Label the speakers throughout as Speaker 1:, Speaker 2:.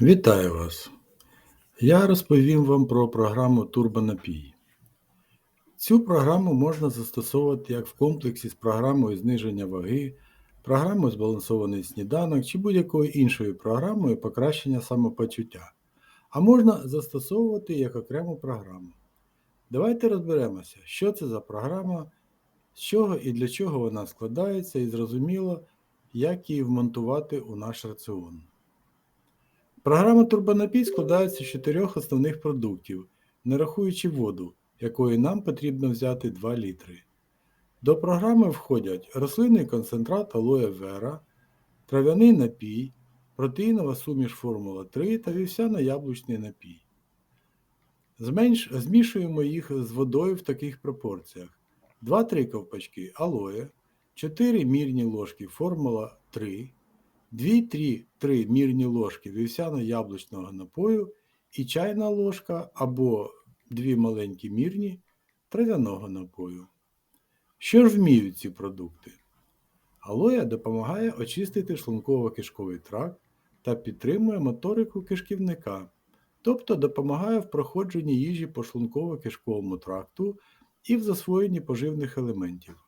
Speaker 1: Вітаю вас! Я розповім вам про програму Турбонапій. Цю програму можна застосовувати як в комплексі з програмою зниження ваги, програмою збалансований сніданок чи будь-якою іншою програмою покращення самопочуття, а можна застосовувати як окрему програму. Давайте розберемося, що це за програма, з чого і для чого вона складається, і зрозуміло, як її вмонтувати у наш раціон. Програма Турбонапій складається з чотирьох основних продуктів, не рахуючи воду, якої нам потрібно взяти 2 літри. До програми входять рослинний концентрат алоє вера, трав'яний напій, протеїнова суміш Формула 3 та вівсяно-яблучний напій. Зменш... Змішуємо їх з водою в таких пропорціях: 2-3 ковпачки алоє, 4 мірні ложки Формула 3, 2-3 мірні ложки вівсяно-яблучного напою і чайна ложка або 2 маленькі мірні трав'яного напою. Що ж вміють ці продукти? Алоя допомагає очистити шлунково-кишковий тракт та підтримує моторику кишківника, тобто допомагає в проходженні їжі по шлунково-кишковому тракту і в засвоєнні поживних елементів.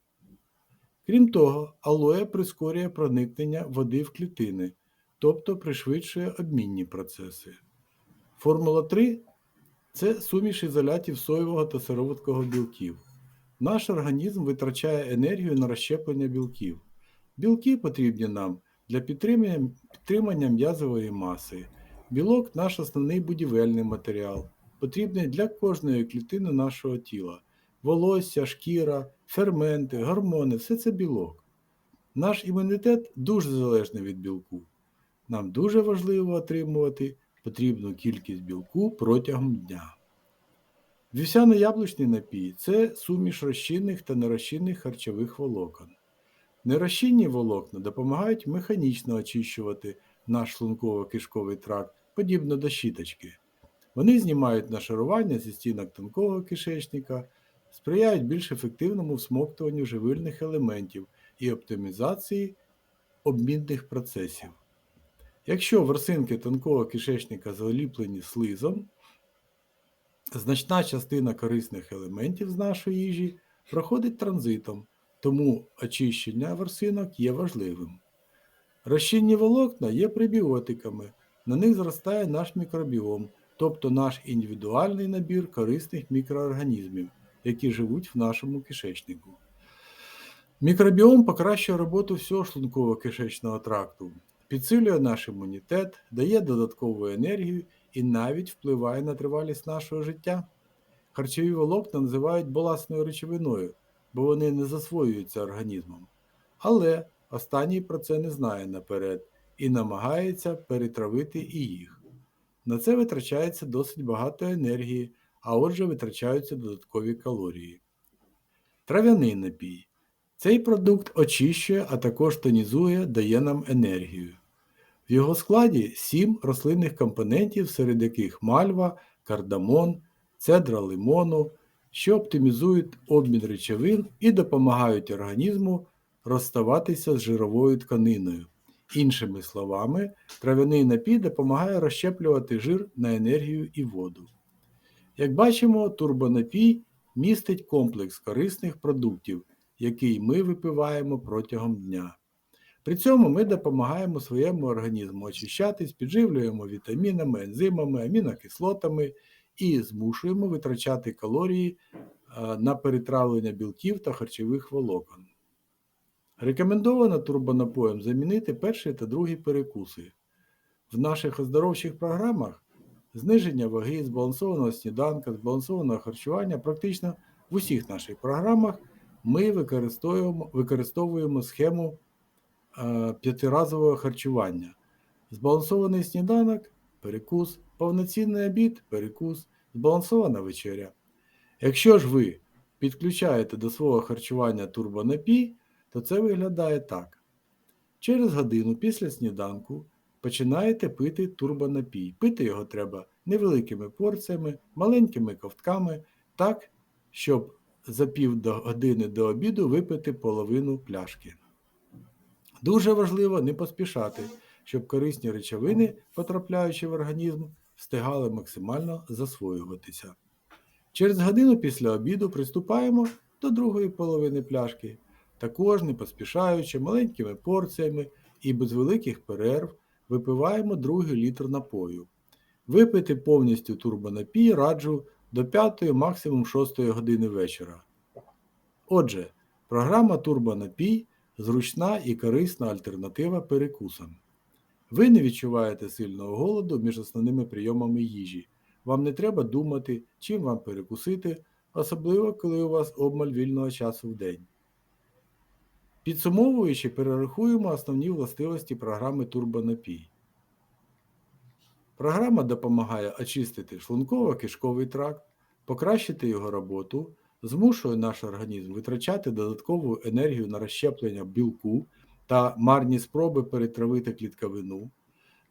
Speaker 1: Крім того, алоє прискорює проникнення води в клітини, тобто пришвидшує обмінні процеси. Формула 3 це суміш ізолятів соєвого та сироваткового білків. Наш організм витрачає енергію на розщеплення білків. Білки потрібні нам для підтримання, м'язової маси. Білок наш основний будівельний матеріал, потрібний для кожної клітини нашого тіла. Волосся, шкіра, ферменти, гормони все це білок. Наш імунітет дуже залежний від білку. Нам дуже важливо отримувати потрібну кількість білку протягом дня. Вівсяно-яблучний напій це суміш розчинних та нерозчинних харчових волокон. Нерозчинні волокна допомагають механічно очищувати наш шлунково-кишковий тракт, подібно до щіточки. Вони знімають нашарування зі стінок тонкого кишечника, сприяють більш ефективному всмоктуванню живильних елементів і оптимізації обмінних процесів. Якщо ворсинки тонкого кишечника заліплені слизом, значна частина корисних елементів з нашої їжі проходить транзитом, тому очищення ворсинок є важливим. Розчинні волокна є пребіотиками, на них зростає наш мікробіом, тобто наш індивідуальний набір корисних мікроорганізмів, які живуть в нашому кишечнику. Мікробіом покращує роботу всього шлунково-кишечного тракту, підсилює наш імунітет, дає додаткову енергію і навіть впливає на тривалість нашого життя. Харчові волокна називають баласною речовиною, бо вони не засвоюються організмом. Але останній про це не знає наперед і намагається перетравити і їх. На це витрачається досить багато енергії, а отже витрачаються додаткові калорії. Трав'яний напій. Цей продукт очищує, а також тонізує, дає нам енергію. В його складі 7 рослинних компонентів, серед яких мальва, кардамон, цедра лимону, що оптимізують обмін речовин і допомагають організму розставатися з жировою тканиною. Іншими словами, трав'яний напій допомагає розщеплювати жир на енергію і воду. Як бачимо, турбонапій містить комплекс корисних продуктів, який ми випиваємо протягом дня. При цьому ми допомагаємо своєму організму очищатись, підживлюємо вітамінами, ензимами, амінокислотами і змушуємо витрачати калорії на перетравлення білків та харчових волокон. Рекомендовано турбонапоєм замінити перший та другий перекуси. В наших оздоровчих програмах зниження ваги, збалансованого сніданка, збалансованого харчування практично в усіх наших програмах ми використовуємо використовуємо схему е, п'ятиразового харчування. Збалансований сніданок перекус, повноцінний обід перекус, збалансована вечеря. Якщо ж ви підключаєте до свого харчування турбонапій, то це виглядає так. Через годину після сніданку починаєте пити турбонапій. Пити його треба невеликими порціями, маленькими ковтками, так, щоб за пів години до обіду випити половину пляшки. Дуже важливо не поспішати, щоб корисні речовини, потрапляючи в організм, встигали максимально засвоюватися. Через годину після обіду приступаємо до другої половини пляшки, також не поспішаючи маленькими порціями і без великих перерв випиваємо другий літр напою. Випити повністю турбонапій раджу до 5 максимум 6 години вечора. Отже, програма Турбонапій зручна і корисна альтернатива перекусам. Ви не відчуваєте сильного голоду між основними прийомами їжі. Вам не треба думати, чим вам перекусити, особливо коли у вас обмаль вільного часу в день. Підсумовуючи, перерахуємо основні властивості програми Турбонапій. Програма допомагає очистити шлунково-кишковий тракт, покращити його роботу, змушує наш організм витрачати додаткову енергію на розщеплення білку та марні спроби перетравити клітковину,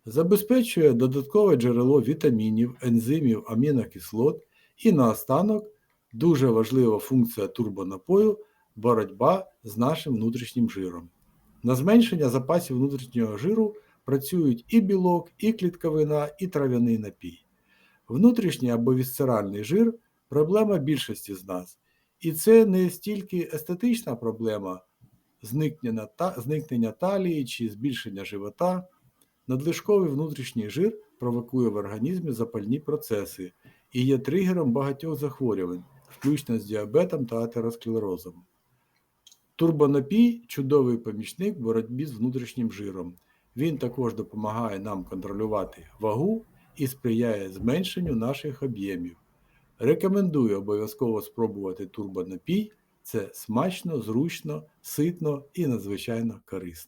Speaker 1: забезпечує додаткове джерело вітамінів, ензимів, амінокислот і наостанок дуже важлива функція турбонапою боротьба з нашим внутрішнім жиром. На зменшення запасів внутрішнього жиру працюють і білок, і клітковина, і трав'яний напій. Внутрішній або вісцеральний жир проблема більшості з нас. І це не стільки естетична проблема зникнення, та, зникнення талії чи збільшення живота. Надлишковий внутрішній жир провокує в організмі запальні процеси і є тригером багатьох захворювань, включно з діабетом та атеросклерозом. Турбонапій чудовий помічник в боротьбі з внутрішнім жиром. Він також допомагає нам контролювати вагу і сприяє зменшенню наших об'ємів. Рекомендую обов'язково спробувати турбонапій. Це смачно, зручно, ситно і надзвичайно корисно.